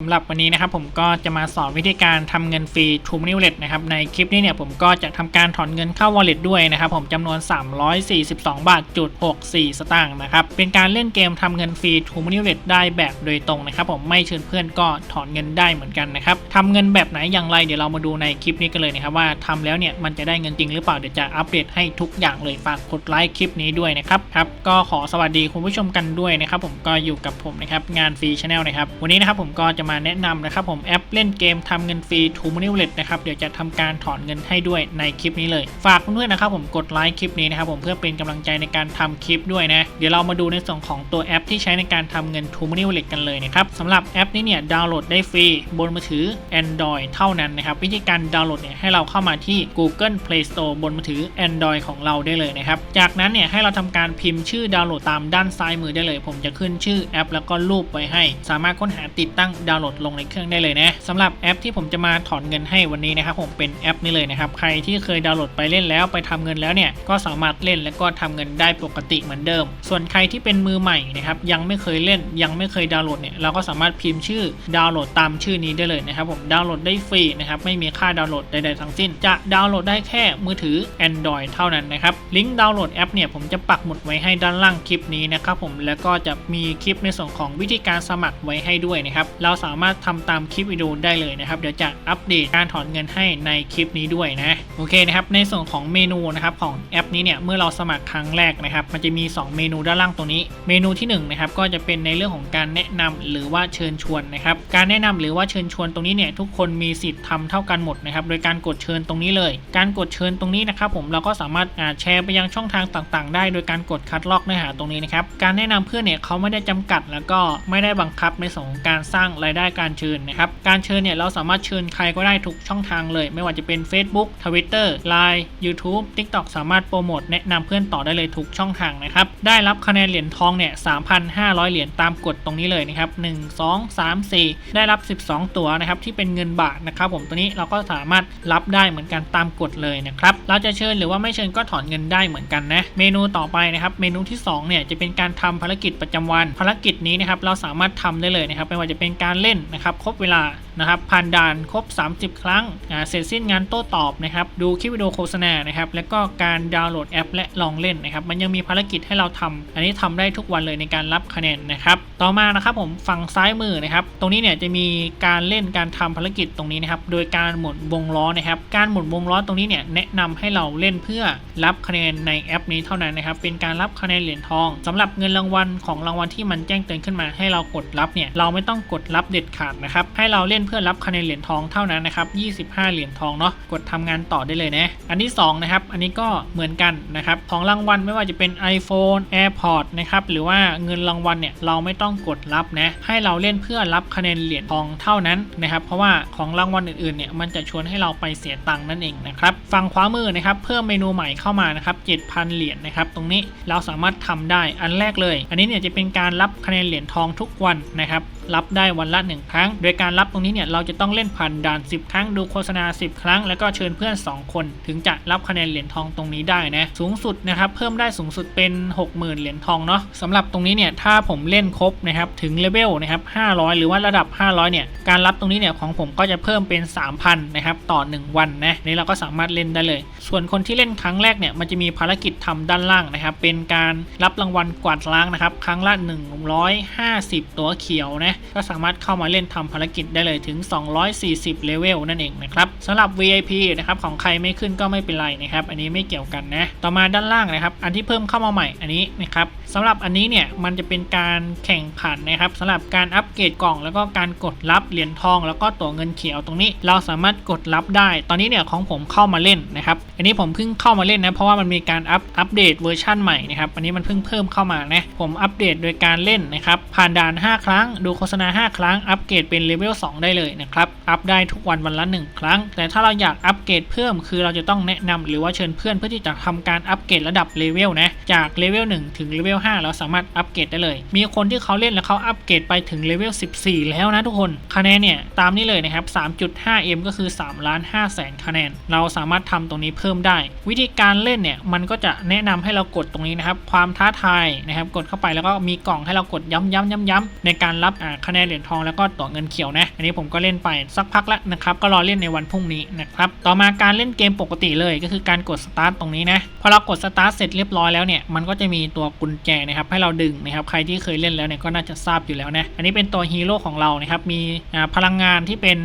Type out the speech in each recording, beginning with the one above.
สำหรับวันนี้นะครับผมก็จะมาสอนวิธีการทำเงินฟรี True Money Wallet นะครับในคลิปนี้เนี่ยผมก็จะทำการถอนเงินเข้า Wallet ด้วยนะครับผมจำนวน 342 บาทจุด64 สตางค์นะครับเป็นการเล่นเกมทำเงินฟรี True Money Wallet ได้แบบโดยตรงนะครับผมไม่เชิญเพื่อนก็ถอนเงินได้เหมือนกันนะครับทำเงินแบบไหนอย่างไรเดี๋ยวเรามาดูในคลิปนี้กันเลยนะครับว่าทำแล้วเนี่ยมันจะได้เงินจริงหรือเปล่าเดี๋ยวจะอัปเดตให้ทุกอย่างเลยฝากกดไลค์คลิปนี้ด้วยนะครับครับก็ขอสวัสดีคุณผู้ชมกันด้วยนะครับผมก็อยู่กับผมนะครับงานฟรีชาแนลนะครับวันนี้นะครับผมก็จะมาแนะนำนะครับผมแอปเล่นเกมทำเงินฟรี True Money Wallet นะครับเดี๋ยวจะทำการถอนเงินให้ด้วยในคลิปนี้เลย ฝากเพื่อนๆนะครับผมกดไลค์คลิปนี้นะครับผมเพื่อเป็นกำลังใจในการทำคลิปด้วยนะเดี๋ยวเรามาดูในส่วนของตัวแอปที่ใช้ในการทำเงิน True Money Wallet กันเลยนะครับสำหรับแอปนี้เนี่ยดาวน์โหลดได้ฟรีบนมือถือ Android เท่านั้นนะครับวิธีการดาวน์โหลดเนี่ยให้เราเข้ามาที่ Google Play Store บนมือถือ Android ของเราได้เลยนะครับจากนั้นเนี่ยให้เราทำการพิมพ์ชื่อดาวน์โหลดตามด้านซ้ายมือได้เลย ผมจะขึ้นชื่อแอป แล้วก็รูปไว้ให้ สามารถค้นหาติดตั้งดาววน์โหลดลงในเครื่องได้เลยนะสำหรับแอปที่ผมจะมาถอนเงินให้วันนี้นะครับผมเป็นแอปนี้เลยนะครับใครที่เคยดาวน์โหลดไปเล่นแล้วไปทำเงินแล้วเนี่ยก็สามารถเล่นแล้วก็ทำเงินได้ปกติเหมือนเดิม ส่วนใครที่เป็นมือใหม่นะครับยังไม่เคยเล่นยังไม่เคยดาวน์โหลดเนี่ยเราก็สามารถพิมพ์ชื่อดาวน์โหลดตามชื่อนี้ได้เลยนะครับผมดาวน์โหลดได้ฟรีนะครับไม่มีค่าดาวน์โหลดใดๆทั้งสิ้น จะดาวน์โหลดได้แค่มือถือ Android เท่านั้นนะครับลิงก์ดาวน์โหลดแอปเนี่ยผมจะปักหมุดไว้ให้ด้านล่างคลิปนี้นะครับผมแล้วก็จะมีคลิปในส่วนของวิธีการสมัครไว้ให้ด้วยนะครับเราสาามารถทำตามคลิปวิดีโอได้เลยนะครับ เดี๋ยวจะอัปเดตการถอนเงินให้ในคลิปนี้ด้วยนะโอเคนะครับในส่วนของเมนูนะครับของแอปนี้เนี่ยเมื่อเราสมัครครั้งแรกนะครับ มันจะมี 2 เมนูด้านล่างตรงนี้ เมนูที่1นะครับก็จะเป็นในเรื่องของการแนะนำหรือว่าเชิญชวนนะครับการแนะนำหรือว่าเชิญชวนตรงนี้เนี่ยทุกคนมีสิทธิ์ทำเท่ากันหมดนะครับโดยการกดเชิญตรงนี้เลย การกดเชิญตรงนี้นะครับผมเราก็สามารถแชร์ไปยังช่องทางต่างๆ ได้ โดยการกดคัดลอกเนื้อหาตรงนี้นะครับการแนะนำเพื่อนเนี่ยเขาไม่ได้จำกัด แล้วก็ไม่ได้บังคับในส่วนของการสร้างรายได้การเชิญนะครับ การเชิญเนี่ยเราสามารถเชิญใครก็ได้ทุกช่องทางเลย ไม่ว่าจะเป็น Facebook Twitter Line YouTube TikTok สามารถโปรโมทแนะนำเพื่อนต่อได้เลยทุกช่องทางนะครับ ได้รับคะแนนเหรียญทองเนี่ย3,500 เหรียญตามกฎตรงนี้เลยนะครับ 1 2 3 4 ได้รับ 12 ตัวนะครับที่เป็นเงินบาทนะครับผมตัวนี้เราก็สามารถรับได้เหมือนกันตามกฎเลยนะครับ เราจะเชิญหรือว่าไม่เชิญก็ถอนเงินได้เหมือนกันนะ เมนูต่อไปนะครับ เมนูที่2เนี่ยจะเป็นการทำภารกิจประจำวัน ภารกิจนี้นะครับเราสามารถทำได้เลยนะครับไม่ว่าจะเป็นการเล่นนะครับ ครบเวลา นะครับผ่านด่านครบ 30 ครั้งเสร็จสิ้นงานโต้ตอบนะครับ ดูคลิปวิดีโอโฆษณานะครับแล้วก็การดาวน์โหลดแอปและลองเล่นนะครับ มันยังมีภารกิจให้เราทำอันนี้ทำได้ทุกวันเลยในการรับคะแนนนะครับ ต่อมานะครับผมฝั่งซ้ายมือนะครับ ตรงนี้เนี่ยจะมีการเล่นการทำภารกิจตรงนี้นะครับ โดยการหมุนวงล้อนะครับ การหมุนวงล้อตรงนี้เนี่ยแนะนำให้เราเล่นเพื่อรับคะแนนในแอปนี้เท่านั้นนะครับ เป็นการรับคะแนนเหรียญทองสำหรับเงินรางวัลของรางวัลที่มันแจ้งเตือนขึ้นมา ให้เรากดรับเนี่ยเราไม่ต้องกดรับเด็ดขาดนะครับ ให้เราเล่นเพื่อรับคะแนนเหรียญทองเท่านั้นนะครับ25 เหรียญทองเนาะกดทำงานต่อได้เลยนะ อันที่สองนะครับอันนี้ก็เหมือนกันนะครับของรางวัลไม่ว่าจะเป็น iPhone AirPod นะครับหรือว่าเงินรางวัลเนี่ยเราไม่ต้องกดรับนะให้เราเล่นเพื่อรับคะแนนเหรียญทองเท่านั้นนะครับเพราะว่าของรางวัลอื่นๆเนี่ยมันจะชวนให้เราไปเสียตังค์นั่นเองนะครับฝั่งขวามือนะครับเพิ่มเมนูใหม่เข้ามานะครับ7,000 เหรียญนะครับตรงนี้เราสามารถทำได้อันแรกเลย อันนี้เนี่ยจะเป็นการรับคะแนนเหรียญทองทุกวันนะครับรับได้วันละ 1 ครั้ง โดยการรับตรงนี้เนี่ยเราจะต้องเล่นผ่านด่าน 10 ครั้งดูโฆษณา 10 ครั้ง แล้วก็เชิญเพื่อน 2 คน ถึงจะรับคะแนนเหรียญทองตรงนี้ได้นะสูงสุดนะครับเพิ่มได้สูงสุดเป็น 60,000 เหรียญทองเนาะสำหรับตรงนี้เนี่ยถ้าผมเล่นครบนะครับถึงเลเวลนะครับ500 หรือว่าระดับ 500 เนี่ยการรับตรงนี้เนี่ยของผมก็จะเพิ่มเป็น 3,000 นะครับต่อ 1 วันนะนี่เราก็สามารถเล่นได้เลย ส่วนคนที่เล่นครั้งแรกเนี่ยมันจะมีภารกิจทำด้านล่างนะครับเป็นการรับรางวัลกวาดล้างนะครับครั้งละ 150 ตัวเขียวนะก็สามารถเข้ามาเล่นทำภารกิจได้เลยถึง 240 เลเวลนั่นเองนะครับสำหรับ VIP นะครับของใครไม่ขึ้นก็ไม่เป็นไรนะครับ อันนี้ไม่เกี่ยวกันนะ ต่อมาด้านล่างนะครับ อันที่เพิ่มเข้ามาใหม่อันนี้นะครับสำหรับอันนี้เนี่ยมันจะเป็นการแข่งขันนะครับสำหรับการอัปเกรดกล่องแล้วก็การกดรับเหรียญทอง แล้วก็ตัวเงินเขียวตรงนี้ เราสามารถกดรับได้ ตอนนี้เนี่ยของผมเข้ามาเล่นนะครับ อันนี้ผมเพิ่งเข้ามาเล่นนะเพราะว่ามันมีการอัปอัปเดตเวอร์ชันใหม่นะครับอันนี้มันเพิ่งเพิ่มเข้ามานะผมอัปเดตโดยการเล่นนะครับผ่านด่าน 5 ครั้ง ดูโฆษณา 5 ครั้งอัปเกรดเป็นเลเวล2ได้เลยนะครับอัปได้ทุกวันวันละ 1 ครั้ง แต่ถ้าเราอยากอัปเกรดเพิ่มคือเราจะต้องแนะนำหรือว่าเชิญเพื่อนเพื่อที่จะทำการอัปเกรดระดับเลเวลนะจากเลเวล1ถึงเลเวล5เราสามารถอัปเกรดได้เลย มีคนที่เขาเล่นแล้วเขาอัปเกรดไปถึงเลเวล14 แล้วนะทุกคนคะแนนเนี่ยตามนี้เลยนะครับ 3.5M ก็คือ3ล้าน5แสนคะแนน เราสามารถทำตรงนี้เพิ่มได้ วิธีการเล่นเนี่ยมันก็จะแนะนำให้เรากดตรงนี้นะครับความท้าทายนะครับกดเข้าไปแล้วก็มีกล่องให้เรากดย้ำย้ำย้ำย้ำในการรับคะแนนเหรียญทองแล้วก็ตั๋วเงินเขียวนะอันนี้ผมก็เล่นไปสักพักแล้วนะครับ ก็รอเล่นในวันพรุ่งนี้นะครับ ต่อมาการเล่นเกมปกติเลยก็คือการกดสตาร์ทตรงนี้นะพอเรากดสตาร์ทเสร็จเรียบร้อยแล้วเนี่ยมันก็จะมีตัวกุญแจนะครับให้เราดึงนะครับใครที่เคยเล่นแล้วเนี่ยก็น่าจะทราบอยู่แล้วนะอันนี้เป็นตัวฮีโร่ของเรานะครับมีพลังงานที่เป็น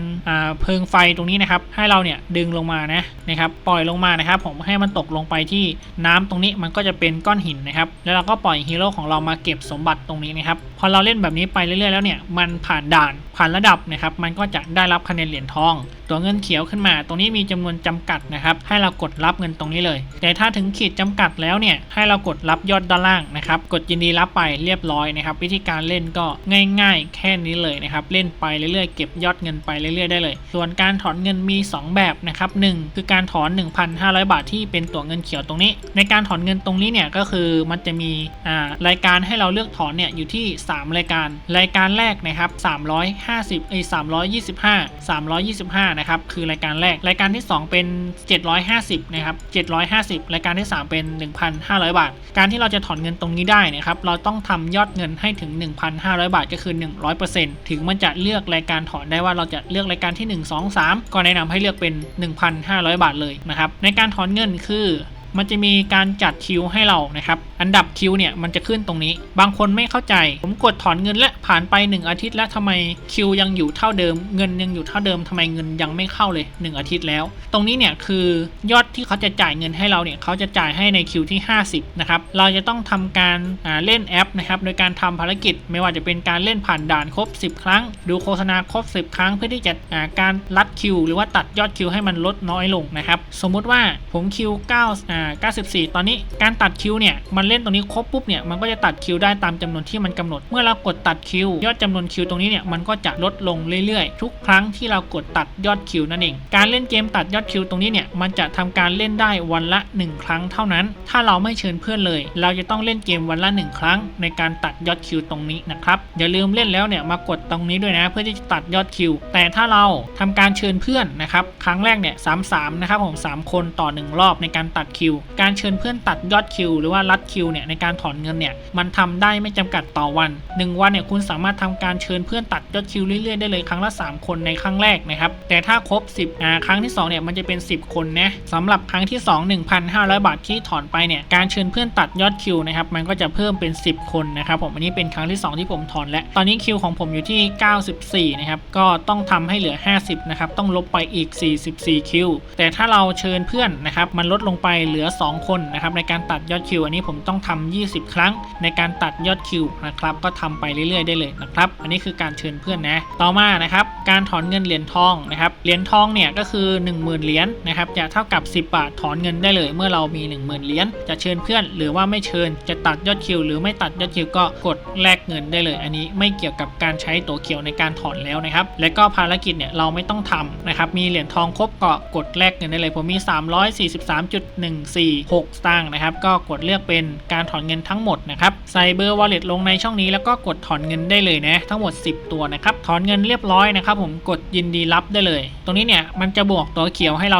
เพลิงไฟตรงนี้นะครับให้เราเนี่ยดึงลงมานะนะครับปล่อยลงมานะครับผมให้มันตกลงไปที่น้ำตรงนี้มันก็จะเป็นก้อนหินนะครับแล้วเราก็ปล่อยฮีโร่ของเรามาเก็บสมบัติตรงนี้นะครับพอเราเล่นแบบนี้ไปเรื่อยๆแล้วเนี่ยมันผ่านด่าน ผ่านระดับนะครับมันก็จะได้รับคะแนนเหรียญทอง ตัวเงินเขียวขึ้นมา ตรงนี้มีจำนวนจำกัดนะครับให้เรากดรับเงินตรงนี้เลย แต่ถ้าถึงขีดจำกัดแล้วเนี่ยให้เรากดรับยอดด้านล่างนะครับกดยินดีรับไปเรียบร้อยนะครับวิธีการเล่นก็ง่าย ๆ แค่นี้เลยนะครับเล่นไปเรื่อยๆเก็บยอดเงินไปเรื่อยๆได้เลย ส่วนการถอนเงินมี 2 แบบนะครับหนึ่งคือการถอน 1,500 บาทที่เป็นตัวเงินเขียวตรงนี้ ในการถอนเงินตรงนี้เนี่ยก็คือมันจะมีอ่ารายการให้เราเลือกถอนเนี่ยอยู่ที่ 3 รายการ รายการแรกนะครับ350เอ้ย325 325 นะครับ คือรายการแรก รายการที่ 2 เป็น 750 นะครับ 750 รายการที่ 3 เป็น 1,500 บาท การที่เราจะถอนเงินตรงนี้ได้นะครับ เราต้องทำยอดเงินให้ถึง 1,500 บาท ก็คือ 100%ถึงมันจะเลือกรายการถอนได้ว่าเราจะเลือกรายการที่ 1 2 3 ก็แนะนำให้เลือกเป็น 1,500 บาทเลยนะครับ ในการถอนเงินคือ มันจะมีการจัดคิวให้เรานะครับ อันดับคิวเนี่ยมันจะขึ้นตรงนี้ บางคนไม่เข้าใจ ผมกดถอนเงินและผ่านไป 1 อาทิตย์แล้วทำไมคิวยังอยู่เท่าเดิม เงินยังอยู่เท่าเดิมทำไมเงินยังไม่เข้าเลย 1 อาทิตย์แล้ว ตรงนี้เนี่ยคือยอดที่เขาจะจ่ายเงินให้เราเนี่ยเขาจะจ่ายให้ในคิวที่ 50นะครับ เราจะต้องทำการเล่นแอปนะครับโดยการทำภารกิจไม่ว่าจะเป็นการเล่นผ่านด่านครบ 10 ครั้ง ดูโฆษณาครบ 10 ครั้ง เพื่อที่จะาการลัดคิว หรือว่าตัดยอดคิวให้มันลดน้อยลงนะครับ สมมุติว่าผมคิว9อ่า94 ตอนนี้การตัดคิวเนี่ยมันเล่นตรงนี้ครบปุ๊บเนี่ยมันก็จะตัดคิวได้ตามจำนวนที่มันกำหนด เมื่อเรากดตัดคิวยอดจำนวนคิวตรงนี้เนี่ยมันก็จะลดลงเรื่อยๆ ทุกครั้งที่เรากดตัดยอดคิวนั่นเอง การเล่นเกมตัดยอดคิวตรงนี้เนี่ยมันจะทำการเล่นได้วันละ 1 ครั้งเท่านั้น ถ้าเราไม่เชิญเพื่อนเลย เราจะต้องเล่นเกมวันละ 1 ครั้ง ในการตัดยอดคิวตรงนี้นะครับอย่าลืมเล่นแล้วเนี่ยมากดตรงนี้ด้วยนะ เพื่อที่จะตัดยอดคิว แต่ถ้าเราทำการเชิญเพื่อนนะครับครั้งแรกเนี่ยสามสามนะครับผมสามคนต่อหนึ่งรอบในการตัดคิวการเชิญเพื่อนตัดยอดคิวหรือว่ารัดคิวเนี่ยในการถอนเงินเนี่ยมันทำได้ไม่จำกัดต่อวัน 1 วันเนี่ยคุณสามารถทำการเชิญเพื่อนตัดยอดคิวเรื่อยๆได้เลยครั้งละ 3 คนในครั้งแรกนะครับแต่ถ้าครบ 10อ่าครั้งที่2เนี่ยมันจะเป็น 10 คนนะสำหรับครั้งที่ 2 1,500 บาทที่ถอนไปเนี่ยการเชิญเพื่อนตัดยอดคิวนะครับมันก็จะเพิ่มเป็น 10 คนนะครับผมอันนี้เป็นครั้งที่ 2 ที่ผมถอนและตอนนี้คิวของผมอยู่ที่ 94นะครับก็ต้องทำให้เหลือ 50นะครับต้องลบไปอีก 44คิวแต่ถ้าเราเชิญเพื่อนนะครับมันลดลงไปเหลือ2 คนนะครับในการตัดยอดคิวอันนี้ผมต้องทำ20 ครั้ง ในการตัดยอดคิวนะครับก็ทำไปเรื่อยๆได้เลยนะครับ อันนี้คือการเชิญเพื่อนนะต่อมานะครับการถอนเงินเหรียญทองนะครับเหรียญทองเนี่ยก็คือ 10,000 เหรียญนะครับจะเท่ากับ 10 บาทถอนเงินได้เลย เมื่อเรามี 10,000 เหรียญจะเชิญเพื่อนหรือว่าไม่เชิญจะตัดยอดคิว หรือไม่ตัดยอดคิวก็กดแลกเงินได้เลย อันนี้ไม่เกี่ยวกับการใช้ตัวเขียวในการถอนแล้วนะครับและก็ภารกิจเนี่ยเราไม่ต้องทำนะครับมีเหรียญทองครบก็กดแลกเงินได้เลยผมมี4 6สตางค์นะครับก็กดเลือกเป็นการถอนเงินทั้งหมดนะครับใส่เบอร์ wallet ลงในช่องนี้แล้วก็กดถอนเงินได้เลยนะทั้งหมด 10 ตัวนะครับถอนเงินเรียบร้อยนะครับผมกดยินดีรับได้เลย ตรงนี้เนี่ยมันจะบวกตัวเขียวให้เรา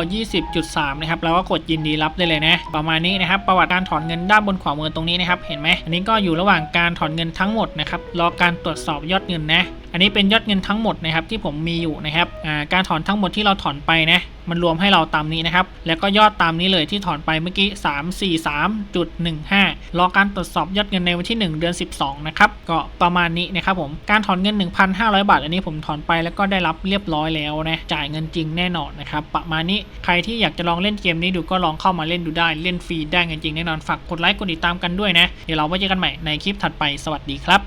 20.3 นะครับเราก็กดยินดีรับได้เลยนะประมาณนี้นะครับประวัติการถอนเงินด้านบนขวามือตรงนี้นะครับเห็นไหมอันนี้ก็อยู่ระหว่างการถอนเงินทั้งหมดนะครับรอการตรวจสอบยอดเงินนะ อันนี้เป็นยอดเงินทั้งหมดนะครับที่ผมมีอยู่นะครับการถอนทั้งหมดที่เราถอนไปนะมันรวมให้เราตามนี้นะครับ แล้วก็ยอดตามนี้เลยที่ถอนไปเมื่อกี้ 343.15 รอการตรวจสอบยอดเงินในวันที่ 1 เดือน 12 นะครับ ก็ประมาณนี้นะครับผม การถอนเงิน 1,500 บาท อันนี้ผมถอนไปแล้วก็ได้รับเรียบร้อยแล้วนะ จ่ายเงินจริงแน่นอนนะครับ ประมาณนี้ ใครที่อยากจะลองเล่นเกมนี้ดูก็ลองเข้ามาเล่นดูได้ เล่นฟรีได้เงินจริงแน่นอน ฝากกดไลค์ กดติดตามกันด้วยนะ เดี๋ยวเราไว้เจอกันใหม่ในคลิปถัดไป สวัสดีครับ